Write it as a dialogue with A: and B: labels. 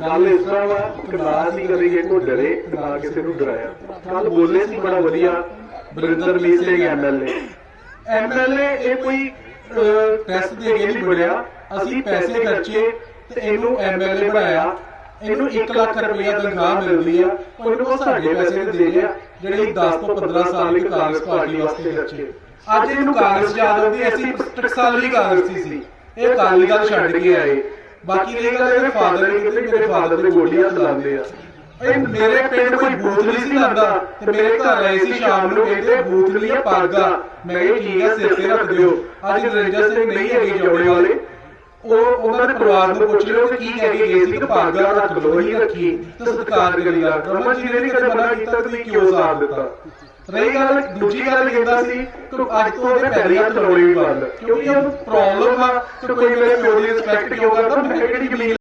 A: ਗੱਲ ਇਸ ਤਰ੍ਹਾਂ ਵਾ ਕਿ ਨਾ ਸੀ ਕਦੇ ਕਿਸੇ ਨੂੰ ਡਰੇ ਤੇ ਨਾ ਕਿਸੇ ਨੂੰ ਡਰਾਇਆ। ਕੱਲ ਬੋਲੇ ਸੀ ਬੜਾ ਵਧੀਆ। ਬਰਿੰਦਰ ਮੀਤ ਸਿੰਘ ਐਮਐਲਏ ਐਮਐਲਏ ਇਹ ਕੋਈ ਪੈਸੇ ਦੇ ਕੇ ਨਹੀਂ ਬਣਿਆ। ਅਸੀਂ ਪੈਸੇ ਖਰਚੇ ਤੇ ਇਹਨੂੰ ਐਮਐਲਏ ਬਣਾਇਆ। ਇਹਨੂੰ 1 ਲੱਖ ਰੁਪਇਆ ਤਨਖਾਹ ਮਿਲਦੀ ਆ। ਉਹ ਇਹਨੂੰ ਸਾਡੇ ਪੈਸੇ ਦੇ ਰਿਹਾ ਜਿਹੜੇ 10 ਤੋਂ 15 ਸਾਲ ਇੱਕ ਕਾਂਗਰਸ ਪਾਰਟੀ ਵਾਸਤੇ ਖਰਚੇ। ਅੱਜ ਇਹਨੂੰ ਕਾਂਗਰਸ ਯਾਦ ਆਉਂਦੀ ਅਸੀਂ ਟਕਸਾਲ ਵਾਲੀ ਕਾਂਗਰਸੀ ਸੀ। ਇਹ ਕਾਲੀ ਗੱਲ ਛੱਡ ਕੇ ਆਏ। ਬਾਕੀ ਇਹ ਗੱਲ ਇਹਦੇ ਫਾਦਰ ਨੇ ਕਿਤੇ ਮੇਰੇ ਫਾਦਰ ਦੇ ਗੋਲੀਆਂ ਚਲਾਉਂਦੇ ਆ। ਇਹ ਮੇਰੇ ਪਿੰਡ ਕੋਈ ਨਹੀਂ ਸੀ ਲਾਂਦਾ ਤੇ ਮੇਰੇ ਘਰ ਆਏ ਸੀ ਸ਼ਾਮ ਨੂੰ ਕਹਿੰਦੇ ਬੂਥ ਲਈ ਆ ਪਾਗਾ। ਮੈਂ ਕਿਹਾ ਠੀਕ ਆ ਸਿਰ ਤੇ ਰੱਖ ਦਿਓ। ਅੱਜ ਨਰਿੰਦਰ ਸਿੰਘ ਨਹੀਂ ਹੈਗੇ ਜੋੜੇ ਵਾਲੇ। ਉਹ ਉਹਨਾਂ ਦੇ ਪਰਿਵਾਰ ਨੂੰ ਪੁੱਛ ਲਿਓ ਕਿ ਕੀ ਕਹਿ ਕੇ ਗਏ ਸੀ ਕਿ ਪਾਗਾ ਰੱਖ ਲਓ ਹੀ ਰੱਖੀ, ਤੇ ਸਤਿਕਾਰ ਕਰੀ ਗੱਲ ਰਮਨ ਜੀ ਨੇ ਨਹੀਂ ਕਦੇ ਮਨਾ ਕੀਤਾ ਕਿ ਕਿਉਂ ਸਾਥ ਦਿੱਤਾ? ਰਹੀ ਗੱਲ, ਦੂਜੀ ਗੱਲ ਕਹਿੰਦਾ ਸੀ ਕਿ ਅੱਜ ਤੋਂ ਉਹਦੇ ਪੈਰੀ ਹੱਥ ਲਾਉਣੇ ਬੰਦ। ਕਿਉਂਕਿ ਉਹ ਪ੍ਰੋਬਲਮ ਆ ਕਿ ਕੋਈ ਮੇਰੇ ਪਿਓ ਦੀ ਰਿਸਪੈਕਟ ਕਿਉਂ ਕਰਦਾ, ਮੈਂ ਕਿਹੜੀ ਕਮੀਜ਼